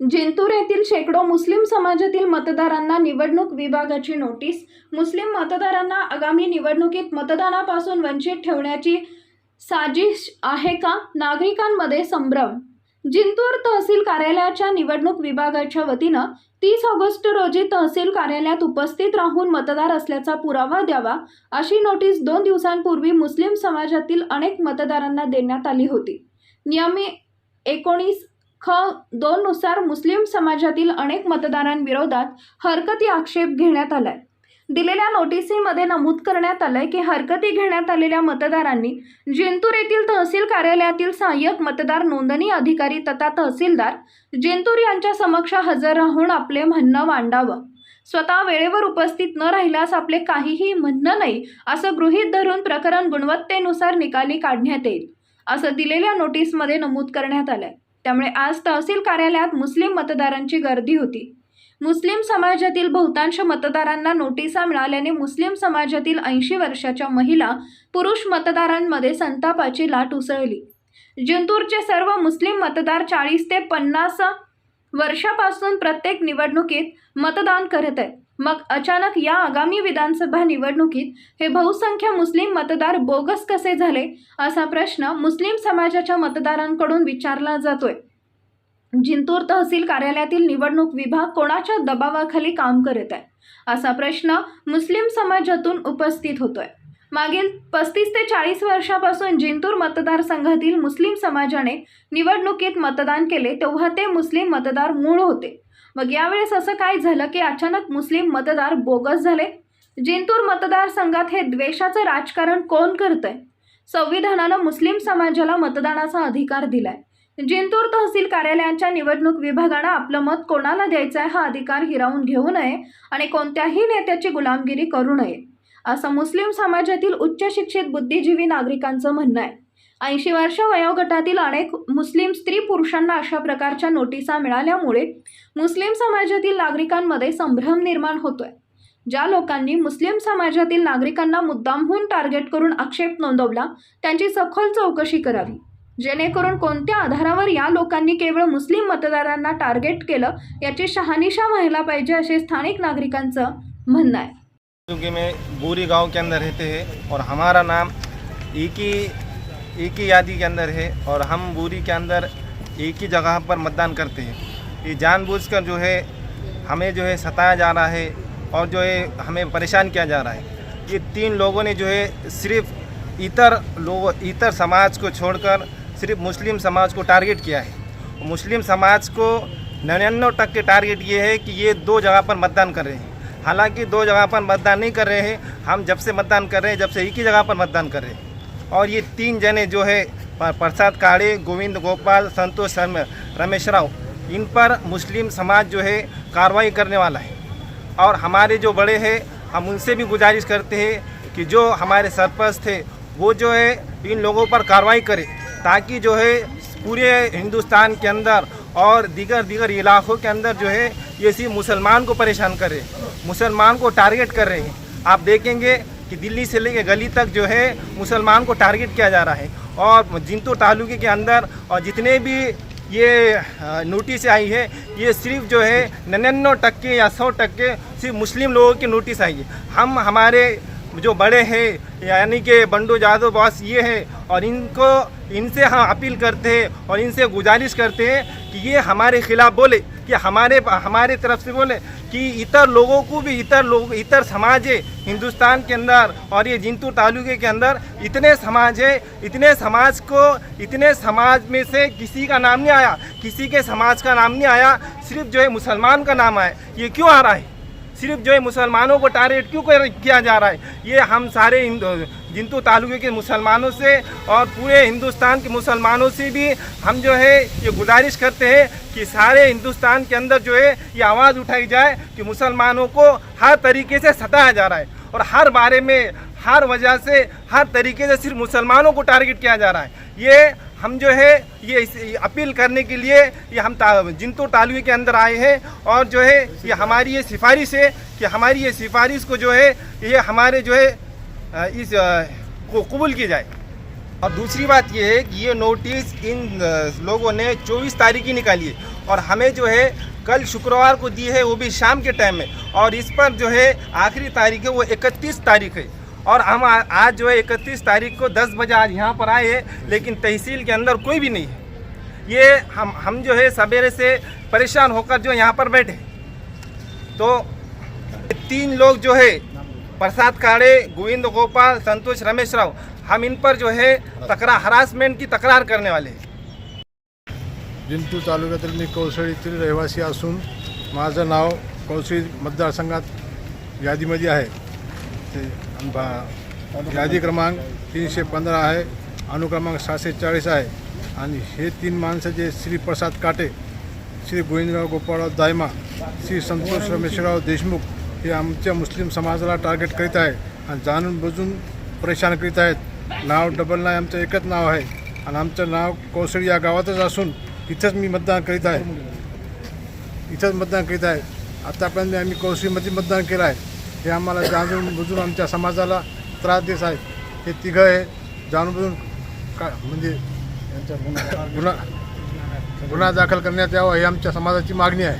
जिंतूर येथील शेकडो मुस्लिम समाजातील मतदारांना निवडणूक विभागाची नोटीस. मुस्लिम मतदारांना आगामी निवडणुकीत मतदानापासून वंचित ठेवण्याची साजिश आहे का? नागरिकांमध्ये संभ्रम. जिंतूर तहसील कार्यालयाच्या निवडणूक विभागाच्या वतीनं तीस ऑगस्ट रोजी तहसील कार्यालयात उपस्थित राहून मतदार असल्याचा पुरावा द्यावा अशी नोटीस दोन दिवसांपूर्वी मुस्लिम समाजातील अनेक मतदारांना देण्यात आली होती. नियमी एकोणीस ख दोननुसार मुस्लिम समाजातील अनेक मतदारांविरोधात हरकती आक्षेप घेण्यात आलाय. दिलेल्या नोटिसीमध्ये नमूद करण्यात आलंय की हरकती घेण्यात आलेल्या मतदारांनी जिंतूर येथील तहसील कार्यालयातील सहाय्यक मतदार नोंदणी अधिकारी तथा तहसीलदार जिंतूर यांच्या समक्ष हजर राहून आपले म्हणणं मांडावं. स्वतः वेळेवर उपस्थित न राहिल्यास आपले काहीही म्हणणं नाही असं गृहीत धरून प्रकरण गुणवत्तेनुसार निकाली काढण्यात येईल असं दिलेल्या नोटीसमध्ये नमूद करण्यात आलंय. त्यामुळे आज तहसील कार्यालयात मुस्लिम मतदारांची गर्दी होती. मुस्लिम समाजातील बहुतांश मतदारांना नोटिसा मिळाल्याने मुस्लिम समाजातील ऐंशी वर्षाच्या महिला पुरुष मतदारांमध्ये संतापाची लाट उसळली. जिंतूरचे सर्व मुस्लिम मतदार चाळीस ते पन्नास वर्षापासून प्रत्येक निवडणुकीत मतदान करत आहेत. मग अचानक या आगामी विधानसभा निवडणुकीत हे बहुसंख्य मुस्लिम मतदार बोगस कसे झाले असा प्रश्न मुस्लिम समाजाच्या मतदारांकडून विचारला जातोय. जिंतूर तहसील कार्यालयातील निवडणूक विभाग कोणाच्या दबावाखाली काम करत आहे? असा प्रश्न मुस्लिम समाजातून उपस्थित होतोय. मागील पस्तीस ते चाळीस वर्षापासून जिंतूर मतदारसंघातील मुस्लिम समाजाने निवडणुकीत मतदान केले तेव्हा ते मुस्लिम मतदार मूळ होते. मग यावेळेस असं काय झालं की अचानक मुस्लिम मतदार बोगस झाले? जिंतूर मतदारसंघात हे द्वेषाचं राजकारण कोण करतंय? संविधानानं मुस्लिम समाजाला मतदानाचा अधिकार दिलाय. जिंतूर तहसील कार्यालयाच्या निवडणूक विभागानं आपलं मत कोणाला द्यायचं आहे हा अधिकार हिरावून घेऊ नये आणि कोणत्याही नेत्याची गुलामगिरी करू नये असं मुस्लिम समाजातील उच्च शिक्षित बुद्धिजीवी नागरिकांचं म्हणणं आहे. ऐंशी वर्ष वयोगटातील अनेक मुस्लिम स्त्री पुरुषांना अशा प्रकारच्या नोटिसा मिळाल्यामुळे मुस्लिम समाजातील नागरिकांमध्ये संभ्रम निर्माण होतोय. ज्या लोकांनी मुस्लिम समाजातील नागरिकांना मुद्दामहून टार्गेट करून आक्षेप नोंदवला त्यांची सखोल चौकशी करावी. जेणेकरून कोणत्या आधारावर या लोकांनी केवळ मुस्लिम मतदारांना टार्गेट केलं याची शहानिशा व्हायला पाहिजे असे स्थानिक नागरिकांचं म्हणणं आहे. क्योंकि मैं बोरी गांव के अंदर रहते हैं और हमारा नाम एक ही एक ही यादी के अंदर है और हम बोरी के अंदर एक ही जगह पर मतदान करते हैं। ये जानबूझकर जो है, हमें जो है सताया जा रहा है और जो है हमें परेशान किया जा रहा है। ये तीन लोगों ने जो है सिर्फ़ इतर लोग, इतर समाज को छोड़कर सिर्फ़ मुस्लिम समाज को टारगेट किया है। मुस्लिम समाज को निन्यानवे टक्के टारगेट ये है कि ये दो जगह पर मतदान कर रहे हैं। हालाँकि दो जगह पर मतदान नहीं कर रहे हैं, हम जब से मतदान कर रहे हैं, जब से एक ही जगह पर मतदान कर रहे हैं। और ये तीन जने जो है प्रसाद काड़े, गोविंद गोपाल, संतोष शर्मा, रमेश राव इन पर मुस्लिम समाज जो है कार्रवाई करने वाला है। और हमारे जो बड़े हैं, हम उनसे भी गुजारिश करते हैं कि जो हमारे सरपंच थे, वो जो है इन लोगों पर कार्रवाई करे, ताकि जो है पूरे हिंदुस्तान के अंदर और दीगर दीगर इलाकों के अंदर जो है ये सिर्फ़ मुसलमान को परेशान कर रहे मुसलमान को टारगेट कर रहे हैं। आप देखेंगे कि दिल्ली से लेकर गली तक जो है मुसलमान को टारगेट किया जा रहा है। और जिंतूर तालुके के अंदर और जितने भी ये नोटिस आई है। ये सिर्फ़ जो है नन्यानवे टक्के या सौ टक्के सिर्फ़ मुस्लिम लोगों की नोटिस आई है। हम, हमारे जो बड़े हैं, यानी कि बंडू जादव बॉस, ये हैं और इनको, इनसे हम अपील करते हैं और इनसे गुजारिश करते हैं कि ये हमारे खिलाफ बोले, कि हमारे हमारे तरफ़ से बोले कि इतर लोगों को भी, इतर लोग, इतर समाज है, हिंदुस्तान के अंदर और ये जिंतू तालुके के अंदर इतने समाज है, इतने समाज को, इतने समाज में से किसी का नाम नहीं आया, किसी के समाज का नाम नहीं आया, सिर्फ़ जो है मुसलमान का नाम आया। ये क्यों आ रहा है? सिर्फ़ जो है मुसलमानों को टारगेट क्यों किया जा रहा है? ये हम सारे जिंतू तालुके के मुसलमानों से और पूरे हिंदुस्तान के मुसलमानों से भी हम जो है ये गुजारिश करते हैं कि सारे हिंदुस्तान के अंदर जो है ये आवाज़ उठाई जाए कि मुसलमानों को हर तरीके से सताया जा रहा है और हर बारे में, हर वजह से, हर तरीके से सिर्फ़ मुसलमानों को टारगेट किया जा रहा है। ये हम जो है ये अपील करने के लिए ये हम ता, जिंतूर तालुके के अंदर आए हैं और जो है ये हमारी ये सिफारिश है कि हमारी ये सिफारिश को जो है ये हमारे जो है इस को कबूल की जाए। और दूसरी बात ये है कि ये नोटिस इन लोगों ने 24 तारीख ही निकाली है और हमें जो है कल शुक्रवार को दी है वो भी शाम के टाइम में और इस पर जो है आखिरी तारीख है वो इकतीस तारीख है। और हम आ- आज जो है इकतीस तारीख को दस बजे आज यहाँ पर आए हैं, लेकिन तहसील के अंदर कोई भी नहीं है। ये हम हम जो है सवेरे से परेशान होकर जो यहाँ पर बैठे तो तीन लोग जो है, प्रसाद काड़े, गोविंद गोपाल, संतोष रमेश राव, हम इन पर जो है तकरार हरासमेंट की तक्रार करने वाले हैं। जिंतूर तालुक्यातील मी कौसळीतील रहिवासी असून, माझं नाव कौसळी मतदारसंघात यादीमध्ये आहे. बा- यादी क्रमांक तीनशे पंधरा आहे अनुक्रमांक सहाशे चाळीस आहे. आणि हे तीन माणसं जे श्री प्रसाद काटे श्री गोविंदराव गोपाळराव दायमा श्री संतोष रमेशराव देशमुख हे आमच्या मुस्लिम समाजाला टार्गेट करीत आहे आणि जाणून बुजून परेशान करीत आहेत. नाव डबल नाही आमचं एकच नाव आहे. आणि आमचं नाव कौसळी या गावातच असून इथंच मी मतदान करीत आहे. इथंच मतदान करीत आहे. आतापर्यंत आम्ही कोसळीमध्ये मतदान केलं आहे. हे आम्हाला जाणून बुजून आमच्या समाजाला त्रास देत आहे हे तिघं आहे जाणून बुजून का म्हणजे गुन्हा गुन्हा दाखल करण्यात यावा ही आमच्या समाजाची मागणी आहे.